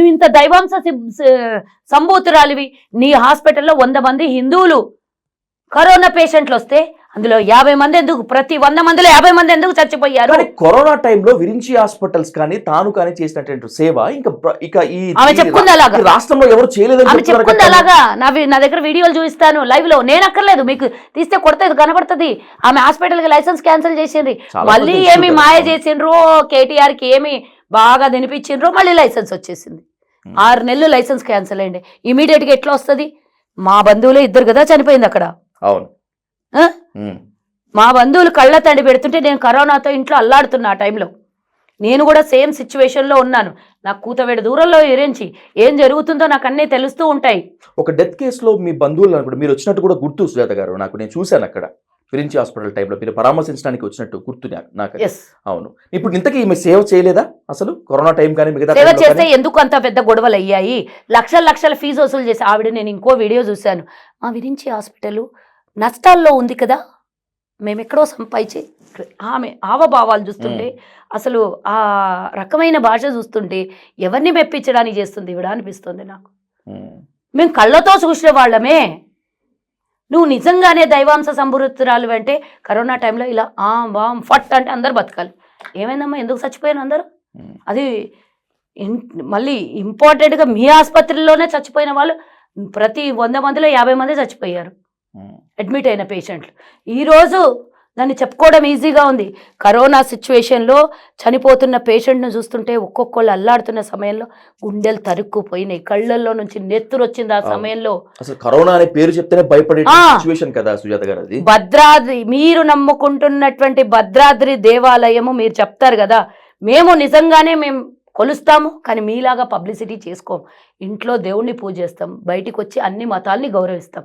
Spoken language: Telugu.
నువ్వు ఇంత దైవాంశ సంభూతురాలివి. నీ హాస్పిటల్లో వంద మంది హిందువులు. కరోనా పేషెంట్లు వస్తే అందులో యాభై మంది ఎందుకు? ప్రతి వంద మందిలో యాభై మంది ఎందుకు చచ్చిపోయారు? కరోనా టైంలో విరించి హాస్పిటల్స్ కానీ తాను కానీ చేసినటువంటి సేవ ఇంకా ఇక ఈ ఆమె చెప్పుకుంది అలాగా. రాష్ట్రంలో ఎవరు చేయలేదని ఆమె చెప్పుకుంది కదా. అలాగా. నా నా దగ్గర వీడియోలు చూపిస్తాను. లైవ్లో నేను అక్కర్లేదు. మీకు తీస్తే కొడితే కనబడుతుంది. ఆమె హాస్పిటల్కి లైసెన్స్ క్యాన్సిల్ చాలా మళ్ళీ ఏమి మాయ. చేసిండ్రు కేటీఆర్కి ఏమి బాగా తినిపించిండ్రు మళ్ళీ లైసెన్స్ వచ్చేసింది. ఆరు నెలలు లైసెన్స్ క్యాన్సిల్ అయ్యింది ఇమీడియట్గా ఎట్లా వస్తుంది? మా బంధువులే ఇద్దరు కదా చనిపోయింది అక్కడ. అవును. మా బంధువులు కళ్ళ తండి పెడుతుంటే నేను కరోనాతో ఇంట్లో అల్లాడుతున్నా ఆ టైంలో. నేను కూడా సేమ్ సిచ్యువేషన్లో ఉన్నాను. నాకు కూతవేడు దూరంలో ఎరించి ఏం జరుగుతుందో నాకు అన్నీ తెలుస్తూ ఉంటాయి. ఒక డెత్ కేసులో మీ బంధువులు మీరు వచ్చినట్టు కూడా గుర్తు సుజాత గారు నాకు నేను చూశాను అక్కడ. విరించి హాస్పిటల్ టైంలో మీరు పరామర్శించడానికి వచ్చినట్టు గుర్తు నాకు- అవును. ఇప్పుడు ఇంతకీ ఈమె సేవ చేయలేదా? అసలు కరోనా టైం కానీ మిగతా సేవ చేస్తే? ఎందుకు అంత పెద్ద గొడవలు అయ్యాయి లక్షల లక్షల ఫీజు వసూలు చేసి ఆవిడ నేను ఇంకో వీడియో చూశాను. మా విరించి హాస్పిటల్ నష్టాల్లో ఉంది కదా? మేము ఎక్కడో సంపాదించి ఆమె హావభావాలు చూస్తుంటే అసలు ఆ రకమైన భాష చూస్తుంటే ఎవరిని మెప్పించడానికి చేస్తుంది? ఇవిడ అనిపిస్తుంది నాకు. మేము. కళ్ళతో చూసిన వాళ్ళమే. నువ్వు నిజంగానే దైవాంశ సంభృతురాలు అంటే కరోనా టైంలో ఇలా ఆ వామ్ ఫట్ అంటే అందరు బతకాలి. ఏమైందమ్మా? ఎందుకు చచ్చిపోయాను అందరూ. అది మళ్ళీ ఇంపార్టెంట్గా మీ ఆసుపత్రిలోనే చచ్చిపోయిన వాళ్ళు ప్రతి వంద మందిలో యాభై మంది చచ్చిపోయారు. అడ్మిట్ అయిన పేషెంట్లు. ఈరోజు దాన్ని చెప్పుకోవడం ఈజీగా ఉంది. కరోనా సిచ్యువేషన్లో చనిపోతున్న పేషెంట్ను చూస్తుంటే ఒక్కొక్కళ్ళు అల్లాడుతున్న సమయంలో గుండెలు తరుక్కుపోయినాయి. కళ్ళల్లో నుంచి నెత్తురు వచ్చింది ఆ. సమయంలో. అసలు కరోనా అనే పేరు చెప్తేనే భయపడే. సిచ్యువేషన్ కదా సుజాత గారు అది? భద్రాద్రి మీరు నమ్ముకుంటున్నటువంటి భద్రాద్రి దేవాలయము మీరు చెప్తారు కదా మేము నిజంగానే మేము కొలుస్తాము కానీ మీలాగా పబ్లిసిటీ చేసుకోం ఇంట్లో దేవుణ్ణి పూజిస్తాం బయటికి వచ్చి అన్ని మతాల్ని గౌరవిస్తాం.